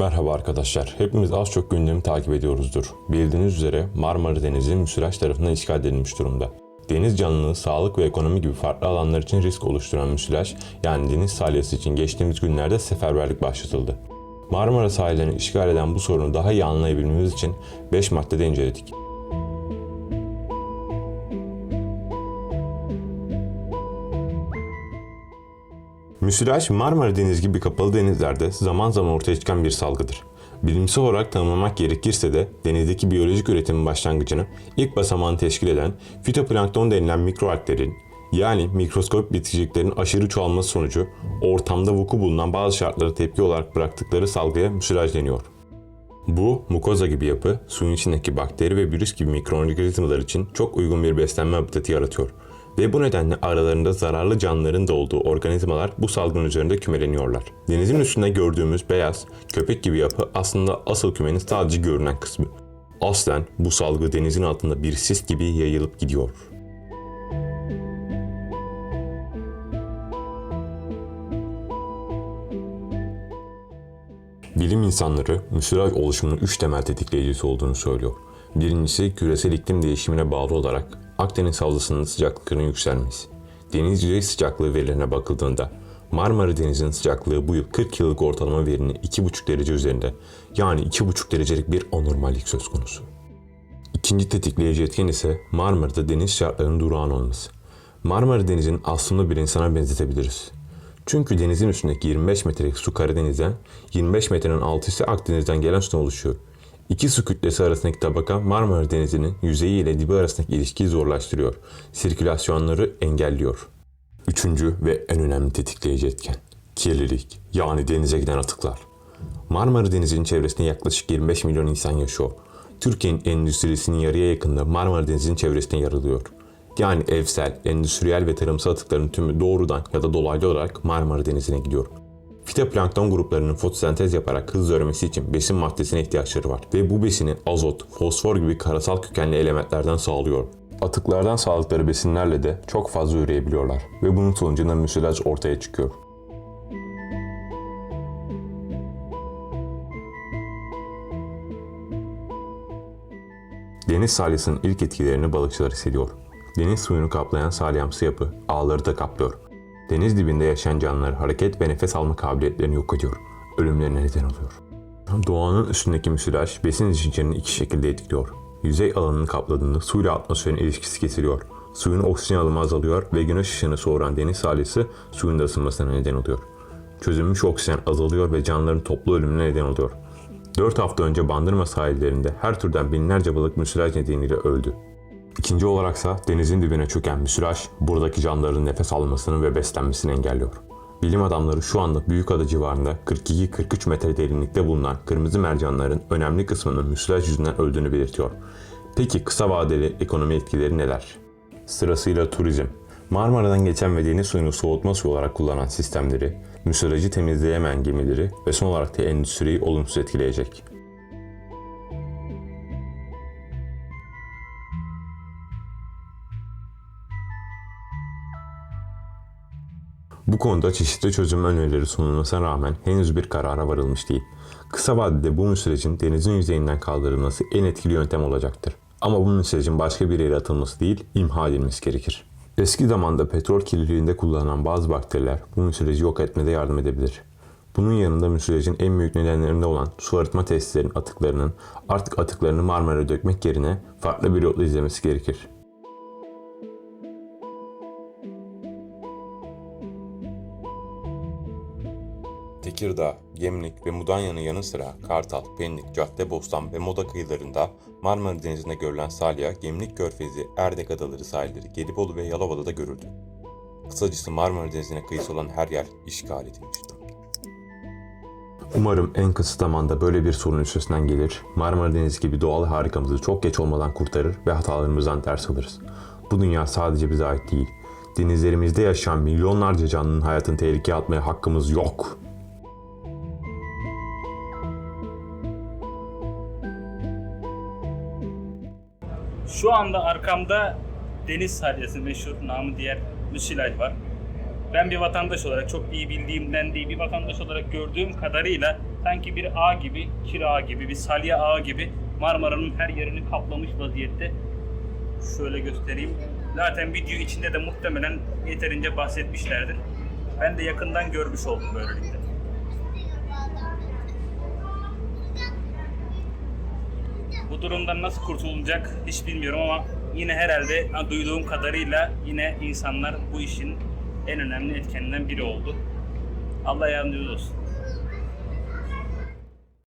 Merhaba arkadaşlar. Hepimiz az çok gündemi takip ediyoruzdur. Bildiğiniz üzere Marmara Denizi müsilaj tarafından işgal edilmiş durumda. Deniz canlılığı, sağlık ve ekonomi gibi farklı alanlar için risk oluşturan müsilaj, yani deniz salyası için geçtiğimiz günlerde seferberlik başlatıldı. Marmara sahillerini işgal eden bu sorunu daha iyi anlayabilmemiz için 5 maddede inceledik. Müsilaj Marmara Denizi gibi kapalı denizlerde zaman zaman ortaya çıkan bir salgıdır. Bilimsel olarak tanımlamak gerekirse de denizdeki biyolojik üretimin başlangıcını ilk basamağını teşkil eden fitoplankton denilen mikroalglerin yani mikroskop bitkiciliklerin aşırı çoğalması sonucu ortamda vuku bulunan bazı şartlara tepki olarak bıraktıkları salgıya müsilaj deniyor. Bu, mukoza gibi yapı, suyun içindeki bakteri ve virüs gibi mikroorganizmalar için çok uygun bir beslenme habitatı yaratıyor. Ve bu nedenle aralarında zararlı canlıların da olduğu organizmalar bu salgın üzerinde kümeleniyorlar. Denizin üstünde gördüğümüz beyaz, köpek gibi yapı aslında asıl kümenin sadece görünen kısmı. Aslen bu salgı denizin altında bir sis gibi yayılıp gidiyor. Bilim insanları müsilaj oluşumunun 3 temel tetikleyicisi olduğunu söylüyor. Birincisi küresel iklim değişimine bağlı olarak Akdeniz havzasının sıcaklıklarının yükselmesi. Deniz yüzey sıcaklığı verilerine bakıldığında Marmara Denizi'nin sıcaklığı bu yıl 40 yıllık ortalama verinin 2,5 derece üzerinde yani 2,5 derecelik bir anormallik söz konusu. İkinci tetikleyici etken ise Marmara'da deniz şartlarının durağan olması. Marmara Denizi'nin aslında bir insana benzetebiliriz. Çünkü denizin üstündeki 25 metrelik su Karadeniz'den, 25 metrenin altı ise Akdeniz'den gelen sudan oluşuyor. İki su kütlesi arasındaki tabaka Marmara Denizi'nin yüzeyi ile dibi arasındaki ilişkiyi zorlaştırıyor. Sirkülasyonları engelliyor. Üçüncü ve en önemli tetikleyici etken. Kirlilik, yani denize giden atıklar. Marmara Denizi'nin çevresinde yaklaşık 25 milyon insan yaşıyor. Türkiye'nin endüstrisinin yarıya yakında Marmara Denizi'nin çevresinde yer alıyor. Yani evsel, endüstriyel ve tarımsal atıkların tümü doğrudan ya da dolaylı olarak Marmara Denizi'ne gidiyor. Fitoplankton gruplarının fotosentez yaparak hızla üremesi için besin maddesine ihtiyaçları var ve bu besini azot, fosfor gibi karasal kökenli elementlerden sağlıyor. Atıklardan sağladıkları besinlerle de çok fazla üreyebiliyorlar ve bunun sonucunda müsilaj ortaya çıkıyor. Deniz salyasının ilk etkilerini balıkçılar hissediyor. Deniz suyunu kaplayan salyamsı yapı ağları da kaplıyor. Deniz dibinde yaşayan canlılar hareket ve nefes alma kabiliyetlerini yok ediyor. Ölümlerine neden oluyor. Doğanın üstündeki müsilaj besin zincirini iki şekilde etkiliyor. Yüzey alanını kapladığında suyla atmosferin ilişkisi kesiliyor. Suyun oksijen alımı azalıyor ve güneş ışığını soğuran deniz salyası suyun da ısınmasına neden oluyor. Çözülmüş oksijen azalıyor ve canlıların toplu ölümüne neden oluyor. 4 hafta önce Bandırma sahillerinde her türden binlerce balık müsilaj nedeniyle öldü. İkinci olaraksa denizin dibine çöken müsilaj buradaki canlıların nefes almasını ve beslenmesini engelliyor. Bilim adamları şu anda Büyükada civarında 42-43 metre derinlikte bulunan kırmızı mercanların önemli kısmının müsilaj yüzünden öldüğünü belirtiyor. Peki kısa vadeli ekonomi etkileri neler? Sırasıyla turizm. Marmara'dan geçen ve deniz suyunu soğutma suyu olarak kullanan sistemleri, müsilajı temizleyemeyen gemileri ve son olarak da endüstriyi olumsuz etkileyecek. Bu konuda çeşitli çözüm önerileri sunulmasına rağmen henüz bir karara varılmış değil. Kısa vadede bu müsilajın denizin yüzeyinden kaldırılması en etkili yöntem olacaktır. Ama bu müsilajın başka bir yere atılması değil, imha edilmesi gerekir. Eski zamanda petrol kirliliğinde kullanılan bazı bakteriler bu müsilajı yok etmede yardım edebilir. Bunun yanında müsilajın en büyük nedenlerinde olan su arıtma tesislerinin atıklarının artık atıklarını Marmara'ya dökmek yerine farklı bir yolda izlemesi gerekir. Tekirdağ, Gemlik ve Mudanya'nın yanı sıra Kartal, Pendik, Caddebostan ve Moda kıyılarında Marmara Denizi'nde görülen salya, Gemlik Körfezi, Erdek Adaları sahilleri, Gelibolu ve Yalova'da da görüldü. Kısacası Marmara Denizi'ne kıyısı olan her yer işgal edilmiş durumda. Umarım en kısa zamanda böyle bir sorun üstesinden gelir, Marmara Denizi gibi doğal harikamızı çok geç olmadan kurtarır ve hatalarımızdan ders alırız. Bu dünya sadece bize ait değil. Denizlerimizde yaşayan milyonlarca canlının hayatını tehlikeye atmaya hakkımız yok. Şu anda arkamda deniz salyası meşhur namı diğer müsilaj var. ben bir vatandaş olarak çok iyi bildiğimden değil bir vatandaş olarak gördüğüm kadarıyla sanki bir ağ gibi, kir ağı gibi, bir salya ağı gibi Marmara'nın her yerini kaplamış vaziyette. Şöyle göstereyim. Zaten video içinde de muhtemelen yeterince bahsetmişlerdir. Ben de yakından görmüş oldum böylelikle. Bu durumdan nasıl kurtulunacak hiç bilmiyorum ama yine herhalde ha, duyduğum kadarıyla yine insanlar bu işin en önemli etkeninden biri oldu. Allah yardımcınız olsun.